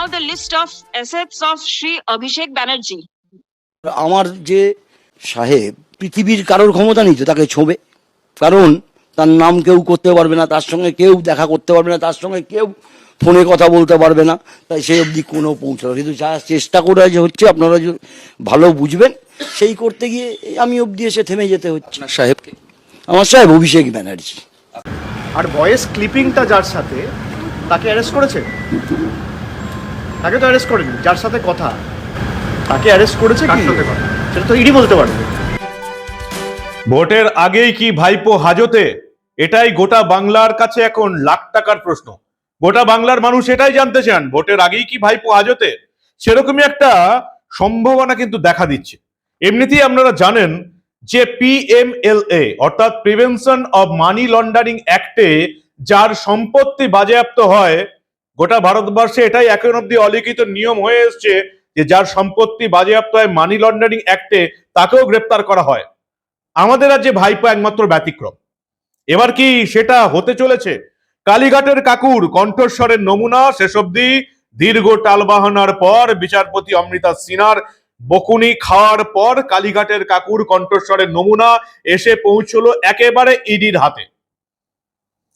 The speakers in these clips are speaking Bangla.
Now the list of assets of Sri Abhishek Banerjee. আমার যে সাহেব পৃথিবীর কারোর ক্ষমতা নেই তো তাকে ছোঁবে কারণ তার নাম কেউ করতে পারবে না তার সঙ্গে কেউ দেখা করতে পারবে না তার সঙ্গে কেউ ফোনে কথা বলতে পারবে না তাই সেই অবধি কোনো পৌঁছানো কিন্তু যা চেষ্টা করে যে হচ্ছে আপনারা যে ভালো বুঝবেন সেই করতে গিয়ে আমি অবধি এসে থেমে যেতে হচ্ছে। আপনার সাহেবকে? আমার সাহেব অভিষেক ব্যানার্জি। আর ভয়েস ক্লিপিংটা যার সাথে তাকে অ্যারেস্ট করেছে? তাকে তো অ্যারেস্ট করেনি যার সাথে কথা। তাকে অ্যারেস্ট করেছে কি? সেটা তো ইডি বলতে পারবে। ভোটের আগেই কি ভাইপো হাজতে? এটাই গোটা বাংলার কাছে এখন লাখ টাকার প্রশ্ন। গোটা বাংলার মানুষ এটাই জানতে চান ভোটের আগেই কি ভাইপো হাজতে? সেরকমই একটা সম্ভাবনা কিন্তু দেখা দিচ্ছে। এমনিতেই আপনারা জানেন যে পিএমএলএ অর্থাৎ প্রিভেনশন অব মানি লন্ডারিং অ্যাক্টে যার সম্পত্তি বাজেয়াপ্ত হয় গোটা ভারতবর্ষে এটাই এখন অব্দি অলিখিত নিয়ম হয়ে এসছে যে যার সম্পত্তি বাজেয়াপ্ত হয় মানি লন্ডারিং অ্যাক্টে তাকেও গ্রেপ্তার করা হয়। আমাদের রাজ্যে ভাইপো একমাত্র ব্যতিক্রম। এবার কি সেটা হতে চলেছে? কালীঘাটের কাকুর কণ্ঠস্বরের নমুনা শেষ অব্দি দীর্ঘ টালবাহানার পর বিচারপতি অমৃতা সিনার বকুনি খাওয়ার পর কালীঘাটের কাকুর কণ্ঠস্বরের নমুনা এসে পৌঁছলো একেবারে ইডির হাতে।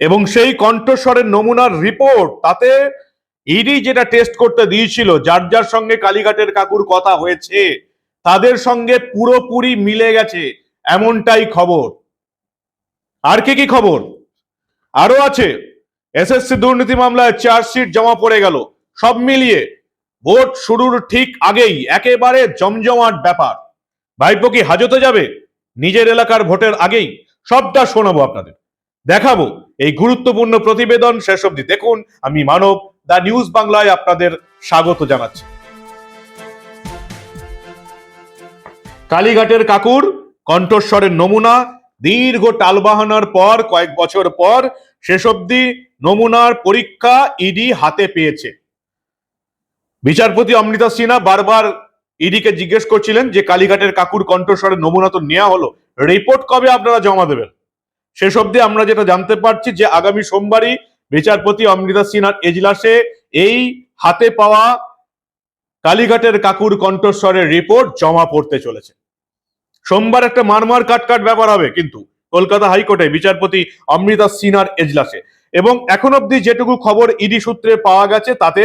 এবং সেই কণ্ঠস্বরের নমুনার রিপোর্ট তাতে ইডি যেটা টেস্ট করতে দিয়েছিল, যার যার সঙ্গে কালীঘাটের কাকুর কথা হয়েছে, তাদের সঙ্গে পুরোপুরি মিলে গেছে, এমনটাই খবর। আর কি কি খবর? আরও আছে। এসএসসি দুর্নীতি মামলায় চার্জশিট জমা পড়ে গেল। সব মিলিয়ে ভোট শুরুর ঠিক আগেই একেবারে জমজমাট ব্যাপার। ভাইপো কি হাজতে যাবে? নিজের এলাকার ভোটের আগেই। সবটা শোনাবো আপনাদের। দেখাবো এই গুরুত্বপূর্ণ প্রতিবেদন শেষ অবধি দেখুন। আমি মানব দা নিউজ বাংলায় আপনাদের স্বাগত জানাচ্ছি। কালীঘাটের কাকুর কণ্ঠস্বরের নমুনা, দীর্ঘ টালবাহানার পর, কয়েক বছর পর, শেষ অবধি নমুনার পরীক্ষা ইডি হাতে পেয়েছে। বিচারপতি অমৃতা সিনহা বারবার ইডিকে জিজ্ঞেস করছিলেন যে, কালীঘাটের কাকুর কণ্ঠস্বরের নমুনা তো নেওয়া হলো রিপোর্ট কবে আপনারা জমা দেবেন? শেষ অবধি আমরা যেটা জানতে পারছি যে আগামী সোমবারই বিচারপতি অমৃতা সিনহার এজলাসে এই হাতে পাওয়া কালীঘাটের কাকুর কণ্ঠস্বরের রিপোর্ট জমা পড়তে চলেছে। সোমবার একটা মারমার কাটকাট ব্যাপার হবে কিন্তু কলকাতা হাইকোর্টে বিচারপতি অমৃতা সিনহার এজলাসে। এবং এখন অব্দি যেটুকু খবর ইডি সূত্রে পাওয়া গেছে, তাতে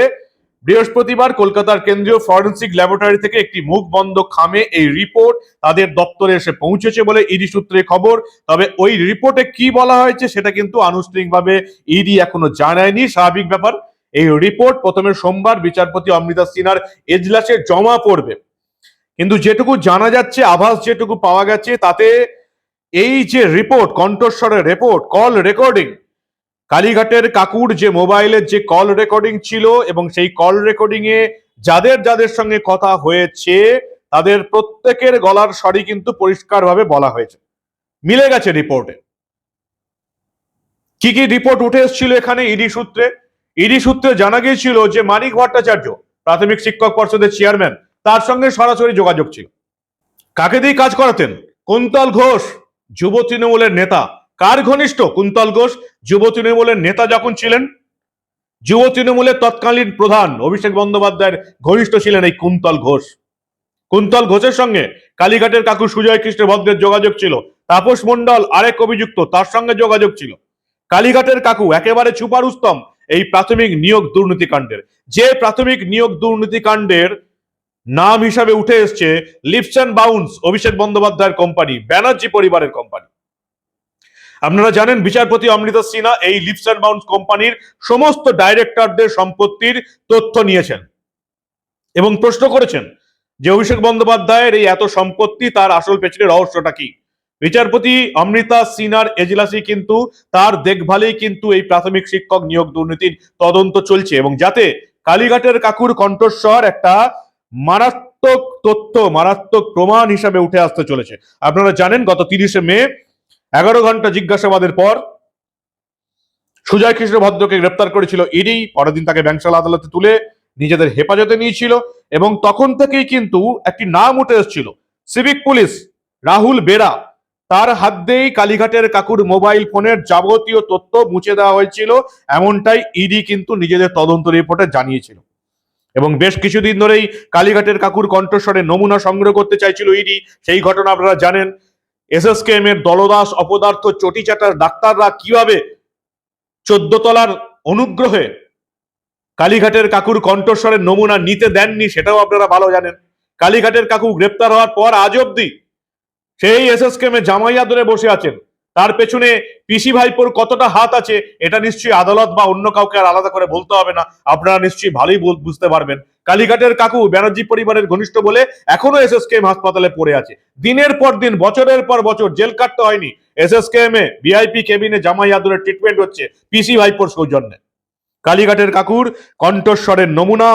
বৃহস্পতিবার কলকাতার কেন্দ্রীয় ফরেন্সিক ল্যাবরেটরি থেকে একটি মুখ বন্ধ খামে এই রিপোর্ট। তাদের দপ্তরে এসে পৌঁছেছে বলে ইডি সূত্রে খবর। তবে ওই রিপোর্টে কি বলা হয়েছে সেটা কিন্তু আনুষ্ঠানিকভাবে ইডি এখনও জানায়নি। স্বাভাবিক ব্যাপার, এই রিপোর্ট প্রথমে সোমবার বিচারপতি অমৃতা সিনহার এজলাসে জমা পড়বে। কিন্তু যেটুকু জানা যাচ্ছে, আভাস যেটুকু পাওয়া গেছে, তাতে এই যে রিপোর্ট, কণ্ঠস্বরের রিপোর্ট, কল রেকর্ডিং কালীঘাটের কাকুর যে মোবাইলের যে কল রেকর্ডিং ছিল এবং সেই কল রেকর্ডিং এ যাদের যাদের সঙ্গে কথা হয়েছে, তাদের প্রত্যেকের গলার স্বরই কিন্তু পরিষ্কারভাবে বলা হয়েছে। মিলে গেছে রিপোর্টে কি কি রিপোর্ট উঠে এসেছিল এখানে ইডি সূত্রে? ইডি সূত্রে জানা গিয়েছিল যে মানিক ভট্টাচার্য, প্রাথমিক শিক্ষক পর্ষদের চেয়ারম্যান তার সঙ্গে সরাসরি যোগাযোগ ছিল। কাকে দিয়ে কাজ করাতেন? কুন্তল ঘোষ, যুব তৃণমূলের নেতা। কার ঘনিষ্ঠ? কুন্তল ঘোষ, যুব তৃণমূলের নেতা যখন ছিলেন, যুব তৃণমূলের তৎকালীন প্রধান অভিষেক বন্দ্যোপাধ্যায়ের ঘনিষ্ঠ ছিলেন এই কুন্তল ঘোষ। কুন্তল ঘোষের সঙ্গে কালীঘাটের কাকু সুজয় কৃষ্ণ ভদ্রের যোগাযোগ ছিল, তাপস মণ্ডল আরেক অভিযুক্ত, তার সঙ্গে যোগাযোগ ছিল। কালীঘাটের কাকু একেবারে সুপার উত্তম এই প্রাথমিক নিয়োগ দুর্নীতিকাণ্ডের যে প্রাথমিক নিয়োগ দুর্নীতিকাণ্ডের নাম হিসাবে উঠে এসছে লিপস অ্যান্ড বাউন্স অভিষেক বন্দ্যোপাধ্যায়ের কোম্পানি, ব্যানার্জি পরিবারের কোম্পানি। আপনারা জানেন বিচারপতি অমৃতা সিনহা এই লিপস অ্যান্ড বাউন্স কোম্পানির সমস্ত ডাইরেক্টরদের সম্পত্তির তথ্য নিয়েছেন এবং প্রশ্ন করেছেন যে অভিষেক বন্দ্যোপাধ্যায়ের এই এত সম্পত্তি তার আসল পেছনের রহস্যটা কি? বিচারপতি অমৃতা সিনার এজলাসে কিন্তু তার দেখভালেই কিন্তু এই প্রাথমিক শিক্ষক নিয়োগ দুর্নীতির তদন্ত চলছে এবং যাতে কালীঘাটের কাকুর কণ্ঠস্বর একটা মারাত্মক তথ্য, মারাত্মক প্রমাণ হিসাবে উঠে আসতে চলেছে। আপনারা জানেন গত তিরিশে মে এগারো ঘণ্টা জিজ্ঞাসাবাদের পর সুজয় কৃষ্ণ ভদ্রকে গ্রেপ্তার করেছিল ইডি। পরের দিন তাকে ব্যাংশালা আদালতে তুলে নিজেদের হেফাজতে নিয়েছিল এবং তখন থেকেই কিন্তু একটি নাম উঠে এসেছিল, সিভিক পুলিশ, রাহুল বেরা। তার হাত দিয়েই কালীঘাটের কাকুর মোবাইল ফোনের যাবতীয় তথ্য মুছে দেওয়া হয়েছিল, এমনটাই ইডি কিন্তু নিজেদের তদন্ত রিপোর্টে জানিয়েছিল। এবং বেশ কিছুদিন ধরেই কালীঘাটের কাকুর কণ্ঠস্বরে নমুনা সংগ্রহ করতে চাইছিল ইডি। সেই ঘটনা আপনারা জানেন এসএসকেএম এর দলদাস অপদার্থ চটিচাটার ডাক্তাররা কীভাবে চোদ্দ তলার অনুগ্রহে কালীঘাটের কাকুর কণ্ঠস্বরের নমুনা নিতে দেননি সেটাও আপনারা ভালো জানেন। কালীঘাটের কাকু গ্রেপ্তার হওয়ার পর আজ অব্দি সেই এসএসকেএম এ জামাইয়া ধরে বসে আছেন। তার পেছনে পিসি ভাইপোর কতটা হাত আছে, এটা নিশ্চয়ই আদালত বা অন্য কাউকে আর আলাদা করে বলতে হবে না। আপনারা নিশ্চয়ই ভালোই বুঝতে পারবেন। কালীঘাটের কাকু, ব্যানার্জি পরিবারের ঘনিষ্ঠ বলে এখনও এসএসকেএম হাসপাতালে পড়ে আছে। দিনের পর দিন, বছরের পর বছর জেল কাটতে হয়নি। এসএসকেএম এ ভিআইপি কেবিনে জামাই আদরের ট্রিটমেন্ট হচ্ছে পিসি ভাইপোর সৌজন্যে। কালীঘাটের কাকুর কণ্ঠস্বরের নমুনা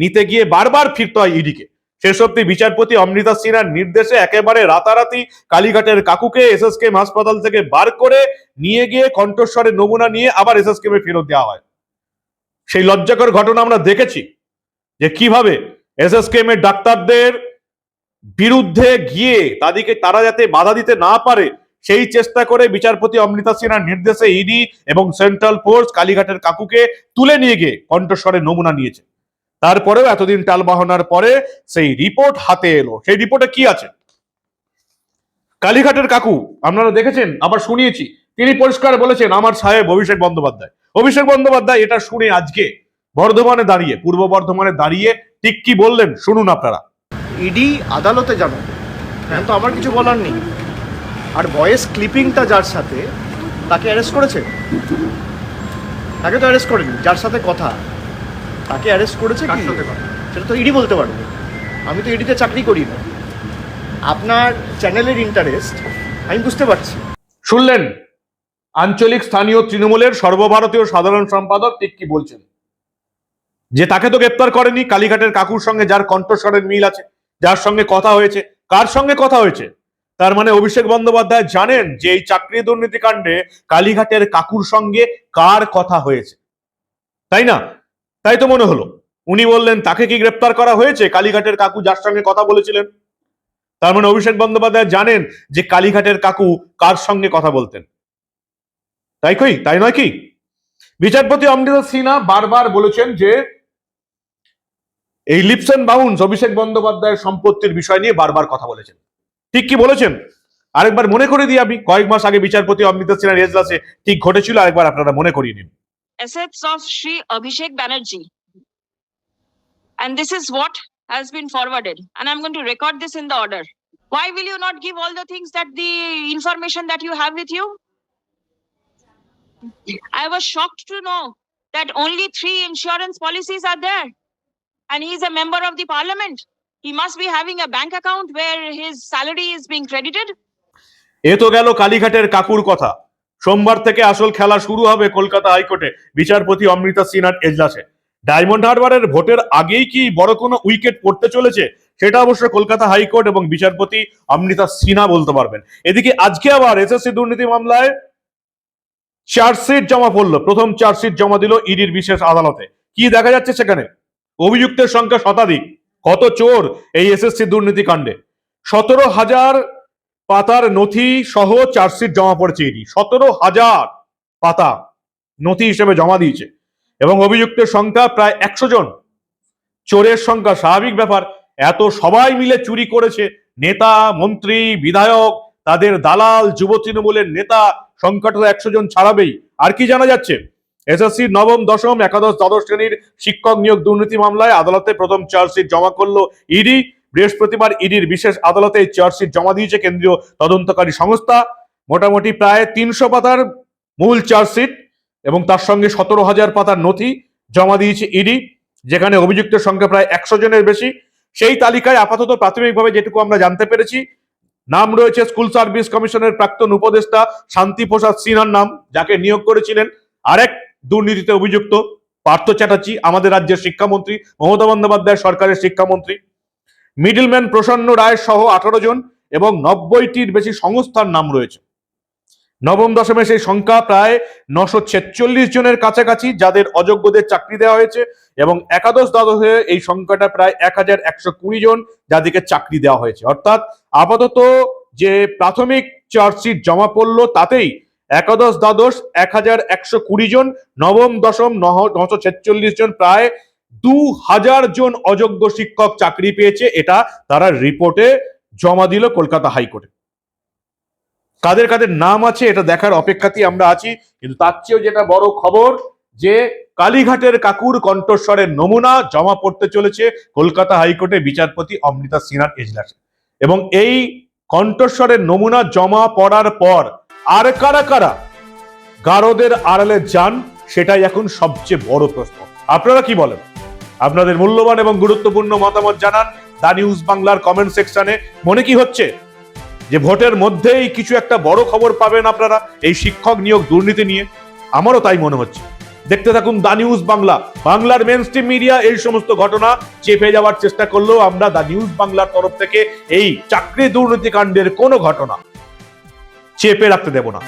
নিতে গিয়ে বারবার ফিরতে হয় ইডিকে শেষ অব্দি বিচারপতি অমৃতা সিনহার নির্দেশে একেবারে রাতারাতি কালীঘাটের কাকুকে এস এস কেম হাসপাতাল থেকে বার করে নিয়ে গিয়ে কণ্ঠস্বরের নমুনা নিয়ে আবার এসএসকেএম এ ফেরত দেওয়া হয়। সেই লজ্জাকর ঘটনা আমরা দেখেছি যে কীভাবে এসএসকেএম এর ডাক্তারদের বিরুদ্ধে গিয়ে তাদেরকে তারা যাতে বাধা দিতে না পারে, সেই চেষ্টা করে বিচারপতি অমৃতা সিনহার নির্দেশে ইডি এবং সেন্ট্রাল ফোর্স কালীঘাটের কাকুকে তুলে নিয়ে গিয়ে কণ্ঠস্বরের নমুনা নিয়েছে। তারপরেও এতদিন টালবাহনার পরে সেই রিপোর্ট হাতে এলো। সেই রিপোর্টে কি আছে? কালীঘাটের কাকু, আপনারা দেখেছেন? আবার শুনিয়েছি। তিনি পরিষ্কার বলেছেন, আমার সাহেব অভিষেক বন্দ্যোপাধ্যায়। অভিষেক বন্দ্যোপাধ্যায়, এটা শুনে আজকে বর্ধমানে দাঁড়িয়ে, পূর্ব বর্ধমানে দাঁড়িয়ে ঠিক কি বললেন শুনুন আপনারা। ইডি আদালতে জানো, এখন তো আমার কিছু বলার নেই। আর ভয়েস ক্লিপিংটা যার সাথে, তাকে অ্যারেস্ট করেছে? তাকে তো অ্যারেস্ট করেনি, যার সাথে কথা। তাকে অ্যারেস্ট করেছে কি? সেটা তো ইডি বলতে পারবে। আমি তো ইডিতে চাকরি করি না। আপনার চ্যানেলের ইন্টারেস্ট আমি বুঝতে পারছি। শুনলেন? আঞ্চলিক স্থানীয় তৃণমূলের সর্বভারতীয় সাধারণ সম্পাদক ঠিক কি বলছেন। যে তাকে তো গ্রেপ্তার করেনি কালীঘাটের কাকুর সঙ্গে যার কণ্ঠস্বরের মিল আছে যার সঙ্গে কথা হয়েছে কার সঙ্গে কথা হয়েছে? তার মানে অভিষেক বন্দ্যোপাধ্যায় জানেন যে এই চাকরি দুর্নীতি কাণ্ডে কালীঘাটের কাকুর সঙ্গে কার কথা হয়েছে। তাই না? তাই তো মনে হলো। উনি বললেন, তাকে কি গ্রেপ্তার করা হয়েছে? কালীঘাটের কাকু যার সঙ্গে কথা বলেছিলেন। তার মানে অভিষেক বন্দ্যোপাধ্যায় জানেন যে কালীঘাটের কাকু কার সঙ্গে কথা বলতেন। তাই কই? তাই নয় কি? বিচারপতি অমৃত সিনহা বারবার বলেছেন যে, এই লিপস এন্ড বাউন্স অভিষেক বন্দ্যোপাধ্যায়ের সম্পত্তির বিষয় নিয়ে বারবার কথা বলেছেন। ঠিক কি বলেছেন? আরেকবার মনে করে দিই আমি, কয়েক মাস আগে বিচারপতি অমৃতা সিনহার এজলাসে ঠিক ঘটেছিল, আরেকবার আপনারা মনে করিয়ে নিন। assets of Sri Abhishek Banerjee. And this is what has been forwarded. And I'm going to record this in the order. Why will you not give all the things that the information that you have with you? I was shocked to know that only three insurance policies are there. And he is a member of the parliament. He must be having a bank account where his salary is being credited. এ তো গেল কালীঘাটের কাকুর কথা সোমবার থেকে আসল খেলা শুরু হবে কলকাতা হাইকোর্টে। বিচারপতি অমৃতা সিনহার এজলাসে। ডায়মন্ড হারবারের ভোটের আগেই কি বড় কোনো উইকেট পড়তে চলেছে? সেটা অবশ্য কলকাতা হাইকোর্ট এবং বিচারপতি অমৃতা সিনহা বলতে পারবেন। এদিকে আজকে আবার এসএসসি দুর্নীতি মামলায় চার্জশিট জমা পড়ল। প্রথম চার্জশিট জমা দিল ইডির বিশেষ আদালতে। কি দেখা যাচ্ছে সেখানে? অভিযুক্তের সংখ্যা শতাধিক। কত চোর এই এসএসসি দুর্নীতি কাণ্ডে? সতেরো হাজার পাতার নথি সহ চার্জশিট জমা পড়েছে ইডি সতেরো হাজার পাতা নথি হিসেবে জমা দিয়েছে। এবং অভিযুক্তের সংখ্যা প্রায় একশো জন। চোরের সংখ্যা স্বাভাবিক ব্যাপার। এত সবাই মিলে চুরি করেছে। নেতা, মন্ত্রী, বিধায়ক, তাদের দালাল, যুব তৃণমূলের নেতা, সংখ্যাটা একশো জন ছাড়াবেই। আর কি জানা যাচ্ছে? এসএসসি নবম, দশম, একাদশ, দ্বাদশ শ্রেণির শিক্ষক নিয়োগ দুর্নীতি মামলায় আদালতে প্রথম চার্জশিট জমা করল ইডি। বৃহস্পতিবার ইডির বিশেষ আদালতে চার্জশিট জমা দিয়েছে কেন্দ্রীয় তদন্তকারী সংস্থা। মোটামুটি প্রায় তিনশো পাতার মূল চার্জশিট এবং তার সঙ্গে সতেরো হাজার পাতার নথি জমা দিয়েছে ইডি, যেখানে অভিযুক্তের সংখ্যা প্রায় একশো জনের বেশি। সেই তালিকায় আপাতত প্রাথমিকভাবে যেটুকু আমরা জানতে পেরেছি, নাম রয়েছে স্কুল সার্ভিস কমিশনের প্রাক্তন উপদেষ্টা শান্তি প্রসাদ সিনহার নাম, যাকে নিয়োগ করেছিলেন আরেক দুর্নীতিতে অভিযুক্ত পার্থ চ্যাটার্জি, আমাদের রাজ্যের শিক্ষামন্ত্রী, মমতা বন্দ্যোপাধ্যায় সরকারের শিক্ষামন্ত্রী। মিডলম্যান প্রসন্ন রায় সহ আঠারো জন এবং নব্বইটির বেশি সংস্থার নাম রয়েছে। নবম দশমে সেই সংখ্যা প্রায় নশো ছেচল্লিশ জনের কাছাকাছি, যাদের অযোগ্যদের চাকরি দেওয়া হয়েছে এবং একাদশ দ্বাদশে এই সংখ্যাটা প্রায় এক হাজার একশো কুড়ি জন যাদেরকে চাকরি দেওয়া হয়েছে। অর্থাৎ আপাতত যে প্রাথমিক চার্জশিট জমা পড়ল, তাতেই একাদশ দ্বাদশ এক হাজার একশো কুড়ি জন, নবম দশম নশো ছেচল্লিশ জন প্রায় দু হাজার জন অযোগ্য শিক্ষক চাকরি পেয়েছে, এটা তারা রিপোর্টে জমা দিল কলকাতা হাইকোর্টে। কাদের কাদের নাম আছে এটা দেখার অপেক্ষাতেই আমরা আছি, কিন্তু তার চেয়েও যেটা বড় খবর যে কালীঘাটের কাকুর কণ্ঠস্বরের নমুনা জমা পড়তে চলেছে কলকাতা হাইকোর্টে বিচারপতি অমৃতা সিনহার এজলাসে। এবং এই কণ্ঠস্বরের নমুনা জমা পড়ার পর আর কারা কারা গারদের আড়ালে যান, সেটাই এখন সবচেয়ে বড় প্রশ্ন। আপনারা কি বলেন? আপনাদের মূল্যবান এবং গুরুত্বপূর্ণ মতামত জানান দা নিউজ বাংলার কমেন্ট সেকশনে। মনে কি হচ্ছে? যে ভোটের মধ্যেই কিছু একটা বড় খবর পাবেন আপনারা এই শিক্ষক নিয়োগ দুর্নীতি নিয়ে। আমারও তাই মনে হচ্ছে। দেখতে থাকুন দা নিউজ বাংলা। বাংলার মেন স্ট্রিম মিডিয়া এই সমস্ত ঘটনা চেপে যাওয়ার চেষ্টা করলেও আমরা দা নিউজ বাংলার তরফ থেকে এই চাকরি দুর্নীতি কাণ্ডের কোনো ঘটনা চেপে রাখতে দেব না।